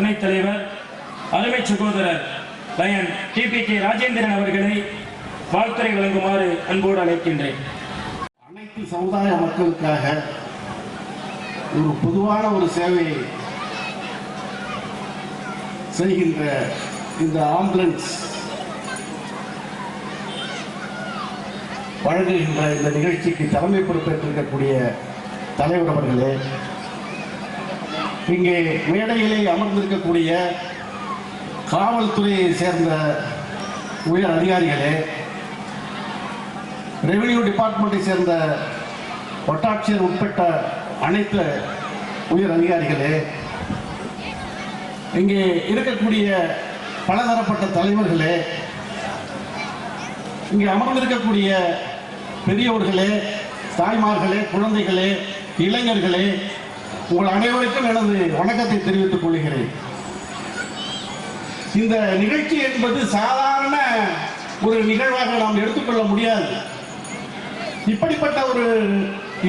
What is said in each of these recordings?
துணைத் தலைவர் அருமை சகோதரர் லயன் டிபி கே. ராஜேந்திரன் அவர்களை வாழ்த்துறை வழங்குமாறு அன்போடு அழைக்கின்றேன். அனைத்து சமுதாய மக்களுக்காக ஒரு பொதுவான ஒரு சேவையை செய்கின்ற இந்த ஆம்புலன்ஸ் வழங்குகின்ற இந்த நிகழ்ச்சிக்கு தலைமை பொறுப்பேற்றிருக்கக்கூடிய தலைவர் அவர்களே இங்கே மேடையிலே அமர்ந்திருக்கக்கூடிய காவல்துறையை சேர்ந்த உயர் அதிகாரிகளே ரெவென்யூ டிபார்ட்மெண்ட்டை சேர்ந்த வட்டாட்சியர் உட்பட்ட அனைத்து உயர் அதிகாரிகளே இங்கே இருக்கக்கூடிய பலதரப்பட்ட தலைவர்களே இங்கே அமர்ந்திருக்கக்கூடிய பெரியவர்களே தாய்மார்களே குழந்தைகளே இளைஞர்களே உங்கள் அனைவருக்கும் எனது வணக்கத்தை தெரிவித்துக் கொள்கிறேன். இந்த நிகழ்ச்சி என்பது சாதாரண ஒரு நிகழ்வாக நாம் எடுத்துக்கொள்ள முடியாது. இப்படிப்பட்ட ஒரு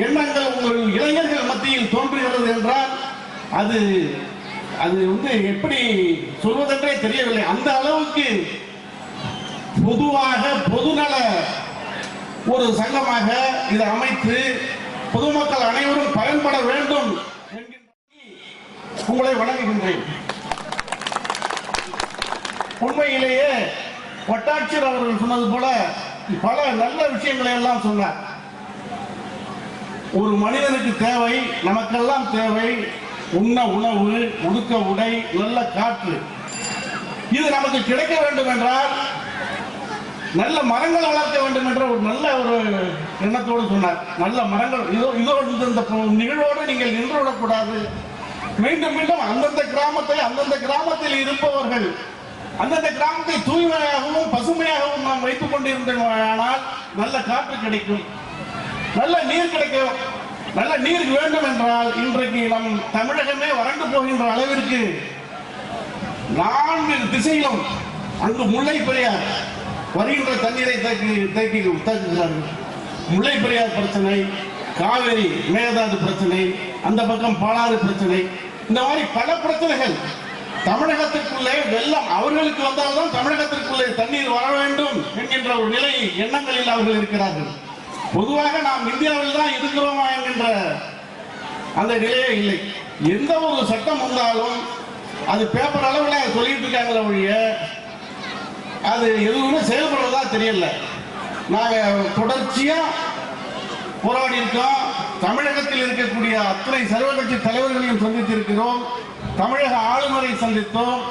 எண்ணங்கள் உங்கள் இளைஞர்கள் மத்தியில் தோன்றுகிறது என்றால் அது அது வந்து எப்படி சொல்வதென்றே தெரியவில்லை. அந்த அளவுக்கு பொதுவாக பொதுநல ஒரு சங்கமாக இதை அமைத்து பொதுமக்கள் அனைவரும் பயன்பட வேண்டும் உங்களை வணங்குகின்றேன். உண்மையிலேயே வட்டாட்சியர் அவர்கள் சொன்னது போல பல நல்ல விஷயங்களை எல்லாம் சொன்னார். ஒரு மனிதனுக்கு தேவை நமக்கெல்லாம் தேவை உண்ண உணவு உடுக்க உடை நல்ல காற்று. இது நமக்கு கிடைக்க வேண்டும் என்றால் நல்ல மரங்கள் வளர்க்க வேண்டும் என்ற ஒரு நல்ல ஒரு எண்ணத்தோடு சொன்னார். நல்ல மரங்கள் இதோ இதோ இந்த இந்த நிகழ்வோடு நீங்கள் நின்று விடக்கூடாது. மீண்டும் மீண்டும் அந்தந்த கிராமத்தில் அந்தந்த கிராமத்தில் இருப்பவர்கள் அந்தந்த கிராமத்தை தூய்மையாகவும் பசுமையாகவும் நாம் வைத்துக் கொண்டிருந்தோமானால் நல்ல காற்று கிடைக்கும். நல்ல நீர் கிடைக்கும். நல்ல நீர் வேண்டும் என்றால் இன்றைக்கு நம் தமிழகமே வறண்டு போகின்ற அளவிற்கு நான்கு திசையிலும் அங்கு முல்லை பெரியார் வருகின்ற தண்ணீரை தேக்கி தேக்கி தேக்குகிறார்கள். முல்லை பெரியார் பிரச்சனை காவிரி மேதாது பிரச்சனை அந்த பக்கம் பாலாறு பிரச்சனை இந்த மாதிரி பல பிரச்சனைகள். தமிழகத்திற்குள்ளே வெள்ளம் அவர்களுக்கு வந்தால்தான் தமிழகத்திற்குள்ளே தண்ணீர் வர வேண்டும் என்கின்ற ஒரு நிலை எண்ணங்களில் அவர்கள் இருக்கிறார்கள். பொதுவாக நாம் இந்தியாவில் தான் இருக்கிறோமா என்கின்ற அந்த நிலையே இல்லை. எந்த ஒரு சட்டம் வந்தாலும் அது பேப்பர் அளவில் சொல்லிட்டு இருக்காங்களே ஒழிய அது எதுவுமே செயல்படுறதா தெரியல. நாங்கள் தொடர்ச்சியாக போராடி இருக்கோம் தமிழகத்தில் இருக்கக்கூடிய அத்தனை சர்வகட்சி தலைவர்களையும் சந்தித்திருக்கிறோம். தமிழக ஆளுநரை சந்தித்தோம்.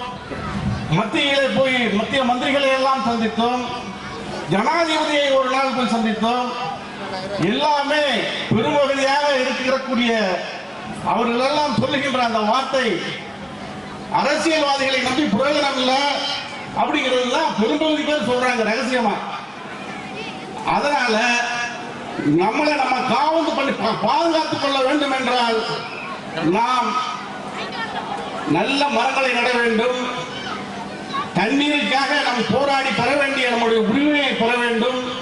மத்தியிலே போய் மத்திய மந்திரிகளை எல்லாம் சந்தித்தோம். ஜனாதிபதியை ஒரு நாள் போய் சந்தித்தோம். எல்லாமே பெரும்பகுதியாக இருக்கக்கூடிய அவர்கள் எல்லாம் சொல்லுகின்ற அந்த வார்த்தை அரசியல்வாதிகளை நம்பி பிரயோஜனம் இல்லை அப்படிங்கிறது தான் பெரும்பகுதி பேர் சொல்றாங்க ரகசியமா. அதனால நம்மளை நம்ம காவந்து பண்ணி பா- பாதுகாத்துக் கொள்ள வேண்டும் என்றால் நாம் நல்ல மரங்களை நட வேண்டும். தண்ணீருக்காக நாம் போராடி பெற வேண்டிய நம்முடைய உரிமையை பெற வேண்டும்.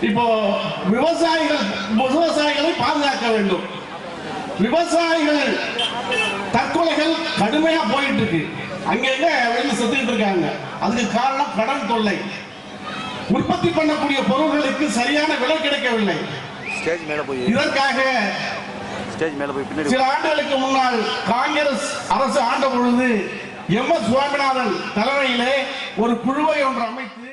இப்போ விவசாயிகள் விவசாயிகளை பாதுகாக்க வேண்டும். விவசாயிகள் தற்கொலைகள் கடுமையா போயிட்டு இருக்கு. அங்கங்க வெளியே செத்துக்கிட்டு இருக்காங்க. அதுக்கு காரணம் கடன் தொல்லை. உற்பத்தி பண்ணக்கூடிய பொருட்களுக்கு சரியான விலை கிடைக்கவில்லை. ஸ்டேஜ் மேலே போய் இதற்காக ஸ்டேஜ் மேலே போய் பின்னாடி சில ஆண்டுகளுக்கு முன்னால் காங்கிரஸ் அரசு ஆண்ட பொழுது எம் எஸ் சுவாமிநாதன் தலைமையிலே ஒரு குழுவை ஒன்று அமைத்து